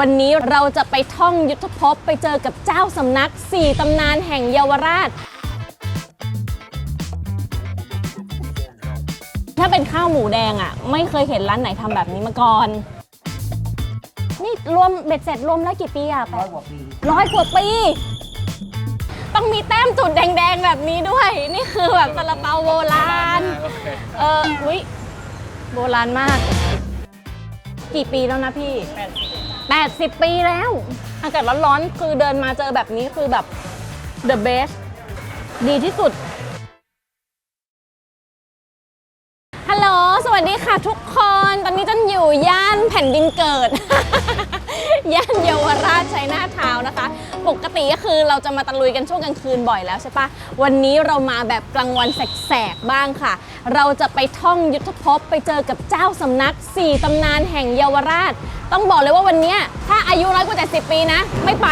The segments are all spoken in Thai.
วันนี้เราจะไปท่องยุทธภพไปเจอกับเจ้าสำนัก 4ตำนานแห่งเยาวราช ถ้าเป็นข้าวหมูแดงอะ่ะ ไม่เคยเห็นร้านไหนทำแบบนี้มาก่อน นี่รวมเบ็ดเสร็จรวมแล้วกี่ปีอะแปดร้อยกว่าปี ต้องมีแต้มจุดแดงๆแบบนี้ด้วย นี่คือแบบซาลาเปาโบราณ เอออุ้ยโบราณมาก กี่ปีแล้วนะพี่ 80 ปีแล้ว อากาศร้อนๆ คือเดินมาเจอแบบนี้คือแบบ the best ดีที่สุด ฮัลโหล สวัสดีค่ะทุกคน ตอนนี้จันอยู่ย่านแผ่นดินเกิด ย่านเยาวราชชัยนาทาวน์นะคะ ปกติก็คือเราจะมาตะลุยกันช่วงกลางคืนบ่อยแล้วใช่ปะวันนี้เรามาแบบกลางวันแสกๆบ้างค่ะ เราจะไปท่องยุทธภพไปเจอกับเจ้าสำนัก 4ตำนานแห่งเยาวราช ต้องบอกเลยว่าวันนี้ถ้าอายุน้อยกว่า 70 ปีนะ ไม่ไป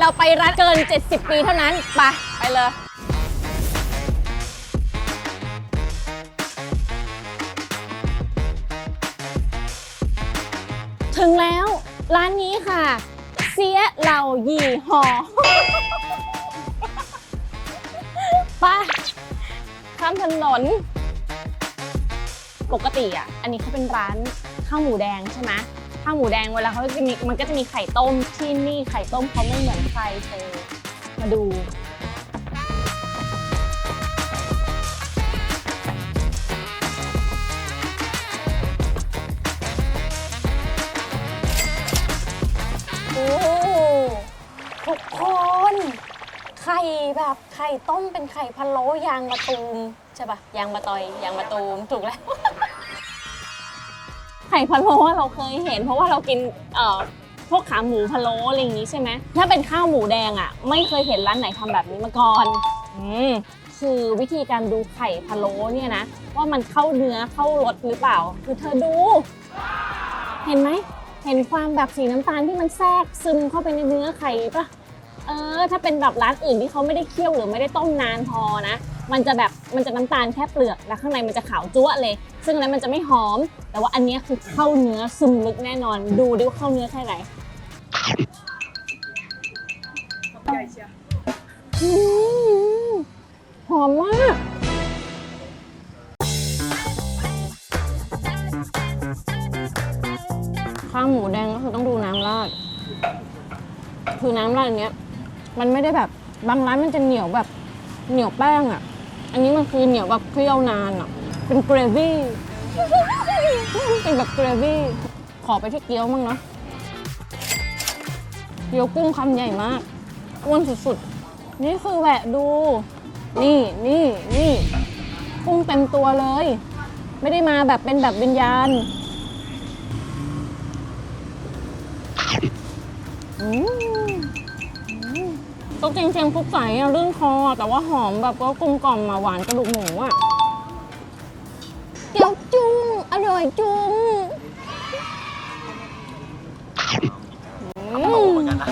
เราไปรัฐเกิน 70 ปีเท่านั้นไปไปเลยถึงแล้ว ร้านนี้ค่ะ เสียเหล่าหยี่หอไป้าข้ามถนน ปกติอะ อันนี้เขาเป็นร้านข้าวหมูแดงใช่ไหมข้าวหมูแดงเวลาเขาจะมีมันก็จะมีไข่ต้มที่นี่ไข่ต้มเขาไม่เหมือนใครเธอมาดู แบบไข่ต้มเป็นไข่พะโล้ยางมะตูมใช่ปะยางมะตอยยางมะตูมถูกแล้ว ไข่พะโล้เราเคยเห็น เพราะว่าเรากินเอ่อพวกขาหมูพะโล้อะไรอย่างนี้ใช่ไหมถ้าเป็นข้าวหมูแดงอะ ไม่เคยเห็นร้านไหนทำแบบนี้มาก่อนอืมคือวิธีการดูไข่พะโล้เนี่ยนะว่ามันเข้าเนื้อเข้ารสหรือเปล่า คือเธอดู เห็นไหมเห็นความแบบสีน้ำตาลที่มันแทรกซึมเข้าไปในเนื้อไข่ปะ เออ ถ้าเป็นแบบร้านอื่นที่เขาไม่ได้เคี่ยวหรือไม่ได้ต้มนานพอนะ มันจะแบบมันจะน้ำตาลแค่เปลือกแล้วข้างในมันจะขาวจั๊วะเลย ซึ่งอันนั้นมันจะไม่หอม แต่ว่าอันเนี้ยคือเข้าเนื้อซึมลึกแน่นอน ดูดิว่าเข้าเนื้อแค่ไหนอืมหอมมากข้าวหมูแดงก็คือต้องดูน้ำราดคือน้ำราดอันเนี้ย มันไม่ได้แบบบางร้านมันจะเหนียวแบบเหนียวแป้งอะ อันนี้มันคือเหนียวแบบเคี่ยวนานอะ เป็นเกรวี่ เป็นแบบเกรวี่ ขอไปที่เกี๊ยวมั่งเนาะ เกี๊ยวกุ้งคำใหญ่มากอ้วนสุดๆ นี่คือแหวะดู นี่นี่นี่กุ้งเต็มตัวเลย ไม่ได้มาแบบเป็นแบบวิญญาณ อืมอืม ก็เค็มๆคลุกใสอะลื่นคอ แต่ว่าหอมแบบก็กลมกล่อมมาหวานกระดูกหมูอะเกี๊ยวจุ้งอร่อยจุ้งโตเหมือนกันนะ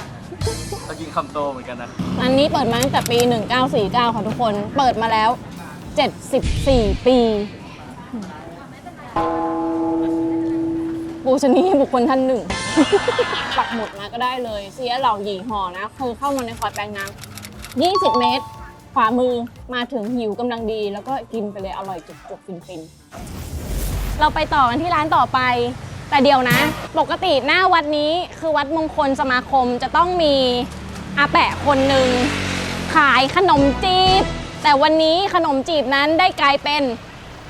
เรากินคำโตเหมือนกันนะ อันนี้เปิดมาตั้งแต่ปี 1949 ค่ะทุกคน เปิดมาแล้ว 74 ปี ปูชนียบุคคลท่านหนึ่ง ปักหมุดมาก็ได้เลยเสียเหล่าหยี่ห่อนะคือเข้ามาในคอยแปลงน้ำ20 เมตร ขวามือมาถึงหิวกำลังดี แล้วก็กินไปเลยอร่อยจุกๆฟินๆเราไปต่อกันที่ร้านต่อไป แต่เดี๋ยวนะ ปกติหน้าวัดนี้คือวัดมงคลสมาคมจะต้องมีอาแปะคนหนึ่งขายขนมจีบ แต่วันนี้ขนมจีบนั้นได้กลายเป็น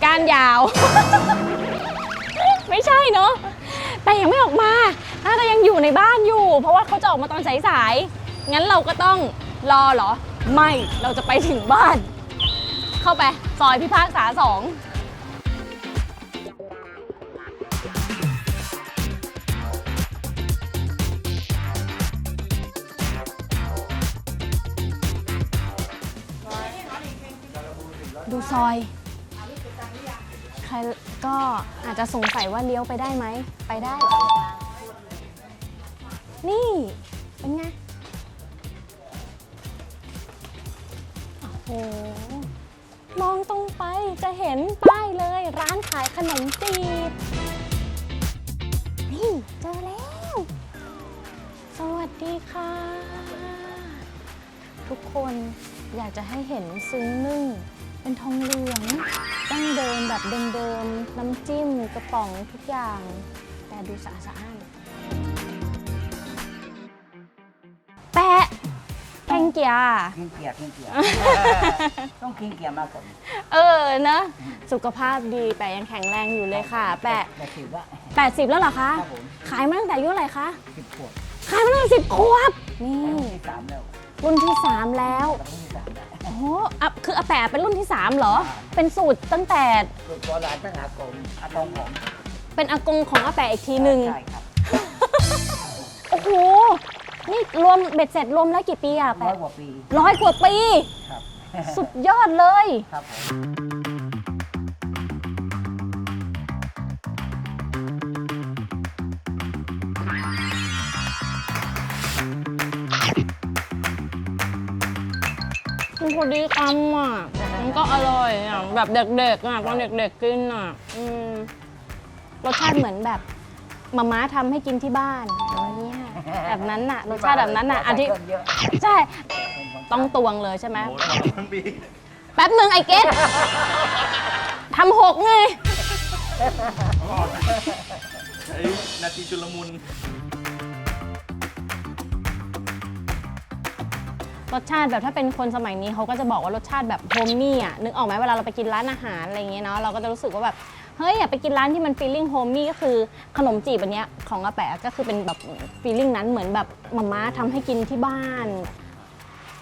ก้านยาว ไม่ใช่เนาะ แต่ยังไม่ออกมาน่าจะยังอยู่ในบ้านอยู่ เพราะว่าเขาจะออกมาตอนสายๆงั้นเราก็ต้องรอเหรอ ไม่เราจะไปถึงบ้าน เข้าไปซอยพิพากษาสองดูซอย ใคร ก็อาจจะสงสัยว่าเลี้ยวไปได้ไหม ไปได้ นี่ เป็นไง โอ้โห มองตรงไปจะเห็นป้ายเลยร้านขายขนมจีบ นี่ เจอแล้ว สวัสดีค่ะ ทุกคนอยากจะให้เห็นซึ้งนึ่ง เป็นทองเหลืองดั้งเดิมแบบเดิมๆ น้ำจิ้มกระป๋องทุกอย่าง แต่ดูสะอาดสะอ้านแปะแกงเกียร์กินเกียร์กินเกียร์ ต้องกินเกียร์มากกว่าเออเนอะสุขภาพดีแปะยังแข็งแรงอยู่เลยค่ะ แปะ แต่ถือว่า 80 แล้วเหรอคะ ครับผม ขายมาตั้งแต่อายุเท่าไหร่คะ สิบขวบขายมาตั้งแต่สิบขวบ นี่รุ่นที่สามแล้วรุ่นที่ 3 แล้วรุ่นที่สามแล้ วโอ้โหอะคืออาแปะเป็นรุ่นที่ 3 เหรอ เป็นสูตรตั้งแต่รุ่นโบราณตั้งหากงอากงผมเป็นอากงของอาแปะอีกทีหนึ่งใช่ครับโอ้โห นี่รวมเบ็ดเสร็จรวมแล้วกี่ปีอะร้อแปะยกว่าปีร้อยกว่าปี ครับ สุดยอดเลย ครับผม พอดีคำอะ มันก็อร่อยอะ แบบเด็กๆอะตอนเด็กๆกินอะ อืมรสชาติเหมือนแบบมาม่าทำให้กินที่บ้านอะไรเงี้ยแบบนั้นน่ะรสชาติแบบนั้นน่ะอันที่ใส่เครื่องเยอะใช่เป็นคนต้องตวงเลยใช่ไหมโอ้ตลอดทั้งปีแป๊บหนึ่งไอ้เกดทำหกไงใช้นาทีจุลมุน รสชาติแบบถ้าเป็นคนสมัยนี้เขาก็จะบอกว่ารสชาติแบบโฮมมี่อะนึกออกไหมเวลาเราไปกินร้านอาหารอะไรอย่างเงี้ยเนาะเราก็จะรู้สึกว่าแบบเฮ้ยอยากไปกินร้านที่มันฟีลลิ่งโฮมมี่ก็คือขนมจีบอันเนี้ยของอาแปะก็คือเป็นแบบฟีลลิ่งนั้นเหมือนแบบมาม่าทำให้กินที่บ้าน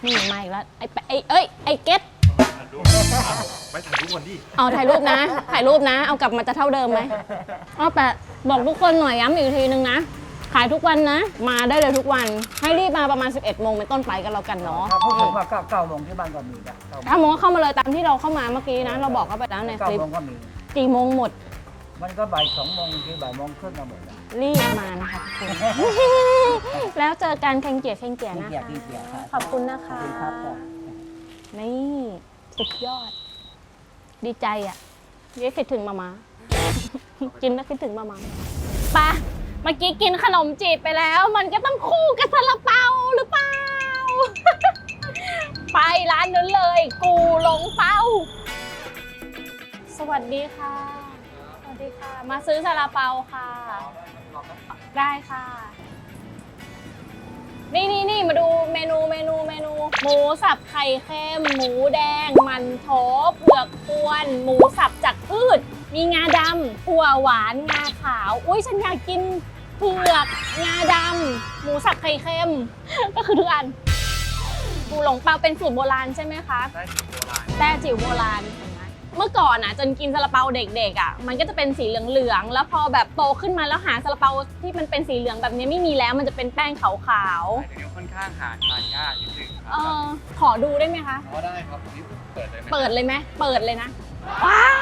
นี่มาอีกแล้วไอ้แปะไอ้เอ้ยไอ้เกดไปถ่ายทุกวันดิเอาถ่ายรูปนะถ่ายรูปนะ เอากลับมาจะเท่าเดิมไหมเอาแปะบอกทุกคนหน่อยย้ำอีกทีนึงนะ ขายทุกวันนะ มาได้เลยทุกวัน ให้รีบมาประมาณ 11โมงเป็นต้นไปกันแล้วกันเนาะถ้าพูดถึงว่าเก้าเก้าโมงที่บ้านก็มีนะเก้าโมงถ้าโมงก็เข้ามาเลยตามที่เราเข้ามาเมื่อกี้นะ เราบอกเขาไปแล้วในคเก้าลิปโมงก็มี กี่โมงหมด มันก็บ่ายสองโมงที่บ่ายโมงครึ่งก็หมดแล้วรีบมานะคะทุกคน แล้วเจอกันแข่งเกียร์แข่งเกียร์กินนะเกียร์คะกินเกียร์ครับขอบคุณนะคะขอบคุณครับจ้ะ นี่สุดยอด ดีใจอะยิ่คิดถึงมามา กินแล้วคิดถึงมามาไปะ เมื่อกี้กินขนมจีบไปแล้ว มันก็ต้องคู่กับซาลาเปาหรือเปล่า ไปร้านนั้นเลย กูหลงเปาสวัสดีค่ะ สวัสดีค่ะ มาซื้อซาลาเปาค่ะ ได้ค่ะ นี่นี่นี่มาดูเมนูเมนูเมนู หมูสับไข่เค็ม หมูแดง มันโถเผือกกวน หมูสับจากพืช มีงาดำถั่วหวาน งาขาว อุ้ยฉันอยากกิน ผือกงาดำหมูสับไข่เค็ม ก็คือทุกอันปูหลงเปาเป็นสูตรโบราณใช่ไหมคะได้ถึงโบราณแต้จิ๋วโบราณเห็นไหมเมื่อก่อนอะจนกินซาลาเปาเด็กๆอะมันก็จะเป็นสีเหลืองๆแล้วพอแบบโตขึ้นมาแล้วหาซาลาเปาที่มันเป็นสีเหลืองแบบนี้ไม่มีแล้วมันจะเป็นแป้งขาวแต่เดี๋ยวค่อนข้างหาทานยากนิดนึงคๆรัเออขอดูได้ไหมคะอ๋อได้ครับนี่เปิดเลยไหมเปิดเลยไหมเปิดเลยนะว้าว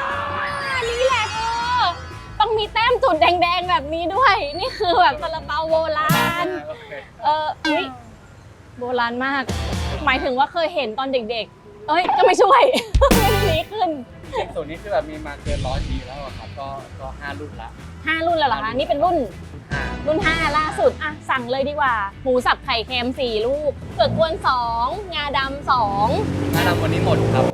นี่แหละเธอ ต้องมีแต้มจุดแดงๆแบบนี้ด้วย นี่คือแบบซาลาเปาโบราณโอเคเอออุ๊ยโบราณมาก หมายถึงว่าเคยเห็นตอนเด็กๆ เอ้ย ก็ไม่ช่วย ไม่ดีขึ้นจริงๆสูตรนี้คือแบบมีมาเกินร้อยปีแล้วอะครับ ก็ก็ห้ารุ่นละ ห้ารุ่นแล้วเหรอคะ นี่เป็นรุ่นห้ารุ่น 5 ล่าสุด อะ สั่งเลยดีกว่า หมูสับไข่เค็ม4 ลูกเผือกกวน 2 งาดำสองถ้านำวันนี้หมดครับ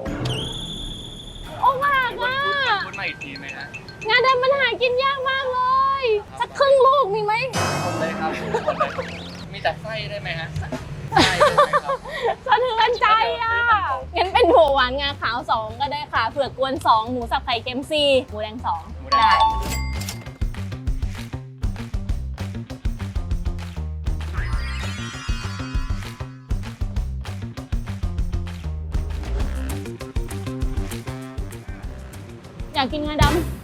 โอ้มากอะพูดมาอีกทีไหมฮะ งาดำมันหากินยากมากเลย สักครึ่งลูกมีไหมหมดเลยครับหมดเลยมีแต่ไส้ได้ไหมฮะไส้ได้ไหมครับสะเทือนใจอะงั้นเป็นถั่วหวานงาขาว 2 ก็ได้ค่ะ เผือกกวน 2 หมูสับไข่เค็ม4หมูแดงหมู2แดง ได้อยากกินงาดำ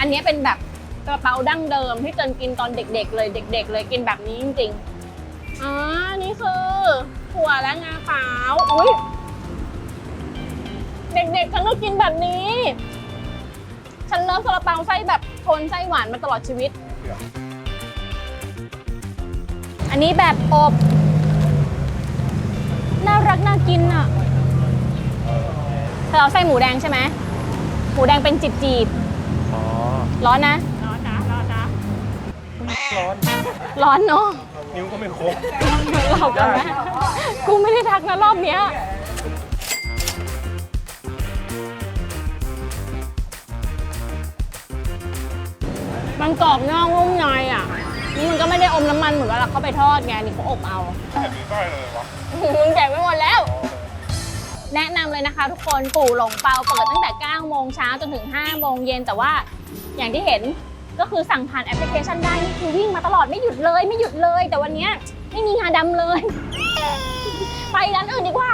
อันนี้เป็นแบบกระเป๋าดั้งเดิมที่เจนกินตอนเด็ก ๆ เลยเด็ก ๆ เลยกินแบบนี้จริงๆอ๋อนี่คือถั่วและงาขาวอุ้ยเด็กๆฉันก็กินแบบนี้ ฉันเลิฟซาลาเปาไส้แบบโทนไส้หวานมาตลอดชีวิต อันนี้แบบอบ น่ารักน่ากินอะเธอเอาไส้หมูแดงใช่ไหม หมูแดงเป็นจีบๆ อ๋อร้อนนะ ร้อนนะร้อนร้อนเนาะนิ้วก็ไม่ครบเรากันนะกูไม่ได้ทักนะรอบเนี้ยมันกรอบนอกนุ่มในอะนี่มันก็ไม่ได้อมน้ำมันเหมือนเวลาเขาไปทอดไงนี่เขาอบเอาแบบนี้ได้เลยวะมึงแจกไปหมดแล้ว แนะนำเลยนะคะทุกคนปู่หลงเปาเปิดตั้งแต่ 9 โมงเช้าจนถึง 5 โมงเย็นแต่ว่า อย่างที่เห็นก็คือสั่งผ่านแอปพลิเคชันได้นี่คือวิ่งมาตลอดไม่หยุดเลยไม่หยุดเลย แต่วันนี้ไม่มีงาดำเลย ไปร้านอื่นดีกว่า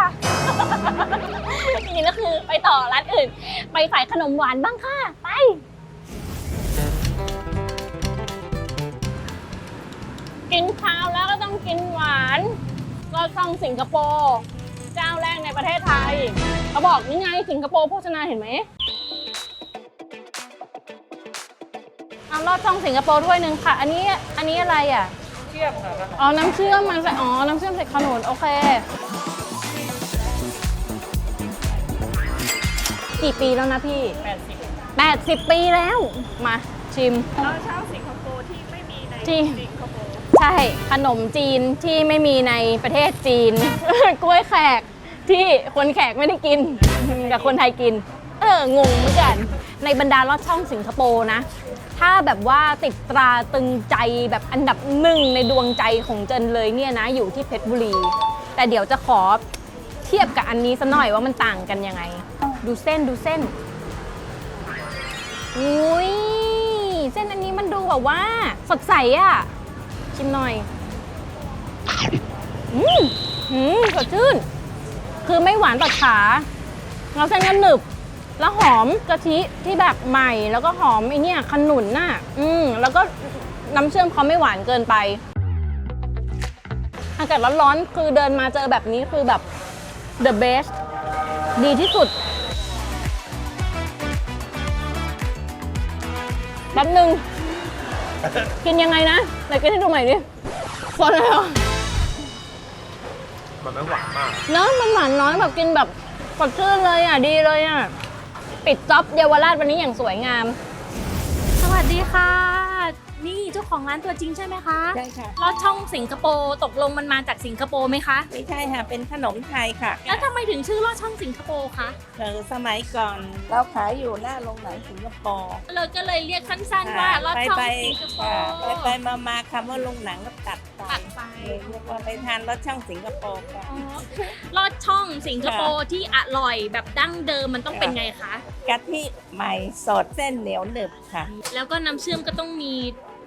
จริงๆก็คือไปต่อร้านอื่น ไปขายขนมหวานบ้างค่ะ ไปกินข้าวแล้วก็ต้องกินหวาน ก็ต้องสิงคโปร์เจ้าแรกในประเทศไทยเขาบอกนี่ไงสิงคโปร์โภชนาเห็นไหม เอาลอดช่องสิงคโปร์ถ้วยหนึ่งค่ะ อันนี้อันนี้อะไรอะเทียบค่ะอ๋อน้ำเชื่อมมันใส่อ๋อน้ำเชื่อมใส่ขนุนโอเค กี่ปีแล้วนะพี่80 80 ปีแล้ว มาชิม เราเช่าสิงคโปร์ที่ไม่มีในจริง สิงคโปร์ใช่ขนมจีนที่ไม่มีในประเทศจีน กล้วยแขกที่คนแขกไม่ได้กิน แต่คนไทยกิน เอองงเหมือนกัน ในบรรดาลอดช่องสิงคโปร์นะ ถ้าแบบว่าติดตราตึงใจแบบอันดับหนึ่งในดวงใจของเจนเลยเนี่ยนะ อยู่ที่เพชรบุรี แต่เดี๋ยวจะขอเทียบกับอันนี้สักหน่อยว่ามันต่างกันยังไง ดูเส้นดูเส้นอุ้ยเส้นอันนี้มันดูแบบว่า สดใสอะชิมหน่อยอืมอืมสดชื่น คือไม่หวานตัดขาแล้วเส้นก็หนึบ แล้วหอมกะทิที่แบบใหม่แล้วก็หอมไอเนี่ยขนุนน่ะ อืมแล้วก็น้ำเชื่อมเขาไม่หวานเกินไป อากาศร้อนๆคือเดินมาเจอแบบนี้คือแบบ the best ดีที่สุดแป๊บนึง กินยังไงนะไหนกินให้ดูใหม่ดิคนเลยเหรอมันไม่หวานมาก เนอะมันหวานน้อยแบบกินแบบสดชื่นเลยอะ ดีเลยอะ ปิดจ็อบเยาวราชวันนี้อย่างสวยงาม สวัสดีค่ะ นี่ เจ้าของร้านตัวจริงใช่ไหมคะใช่ค่ะลอดช่องสิงคโปร์ตกลงมันมาจากสิงคโปร์ไหมคะ ไม่ใช่ค่ะ เป็นขนมไทยค่ะ แล้วทำไมถึงชื่อลอดช่องสิงคโปร์คะเออสมัยก่อนเราขายอยู่หน้าโรงหนังสิงคโปร์เลยก็เลยเรียกสั้นๆว่าลอดไปช่องไปสิงคโปค่ะร์ไปไปมามาคำว่าโรงหนังก็ตัดไปตัดไปเลยเรียกว่าไปทานรสช่องสิงคโปร์กันอ๋อลอดช่องสิงคโปร์ที่อร่อยแบบดั้งเดิมมันต้องเป็นไงคะกะทิใหม่สดเส้นเหนียวหนึบค่ะ แล้วก็น้ำเชื่อมก็ต้องมี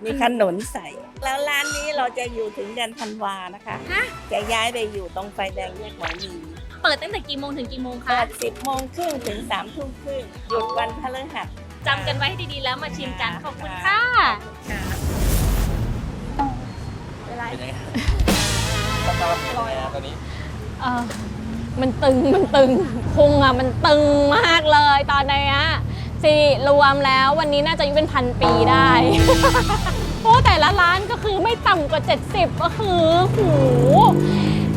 มีขนุนใส่ แล้วร้านนี้เราจะอยู่ถึงเดือนธันวานะคะ ฮะ จะย้ายไปอยู่ตรงไฟแดงแยกหมอมีเปิดตั้งแต่กี่โมงถึงกี่โมงคะเปิดสิบโมงครึ่งถึงสามทุ่มครึ่งหยุดวันพฤหัส จำกันไว้ให้ดีๆแล้วมาชิมกันขอบคุณค่ะค่ะเป็นยังไงสตาร์ทเป็นยังไงอะตอนนี้ เออมันตึงมันตึงพุงอะมันตึงมากเลยตอนนี้อะ สิรวมแล้ววันนี้น่าจะอายุเป็นพันปีได้เพราะแต่ละร้านก็คือไม่ต่ำกว่า 70 ก็คือหู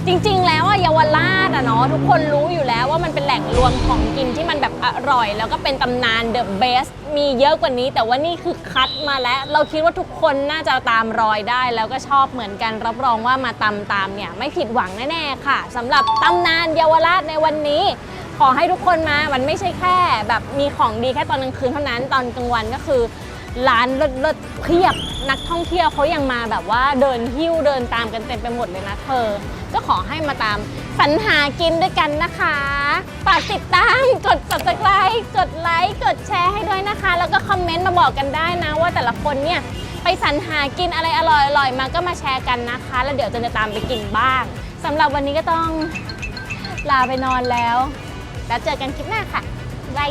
จริงๆ แล้วอะเยาวราชอะเนาะทุกคนรู้อยู่แล้วว่ามันเป็นแหล่งรวมของกินที่มันแบบอร่อย แล้วก็เป็นตำนาน The Best มีเยอะกว่านี้ แต่ว่านี่คือคัดมาแล้ว เราคิดว่าทุกคนน่าจะตามรอยได้ แล้วก็ชอบเหมือนกันรับรองว่ามาตำตามเนี่ยไม่ผิดหวังแน่ๆค่ะสำหรับตำนานเยาวราชในวันนี้ ขอให้ทุกคนมา มันไม่ใช่แค่แบบมีของดีแค่ตอนกลางคืนเท่านั้น ตอนกลางวันก็คือร้านเลิศๆเพียบ นักท่องเที่ยวเขายังมาแบบว่าเดินหิ้วเดินตามกันเต็มไปหมดเลยนะเธอ ก็ขอให้มาตามสรรหากินด้วยกันนะคะฝากติดตาม กด subscribe กดไลค์ กดแชร์ให้ด้วยนะคะ แล้วก็คอมเมนต์มาบอกกันได้นะว่าแต่ละคนเนี่ยไปสรรหากินอะไรอร่อยๆมาก็มาแชร์กันนะคะ แล้วเดี๋ยวเจะจะตามไปกินบ้างสำหรับวันนี้ก็ต้องลาไปนอนแล้ว แล้วเจอกันคลิปหน้าค่ะบาย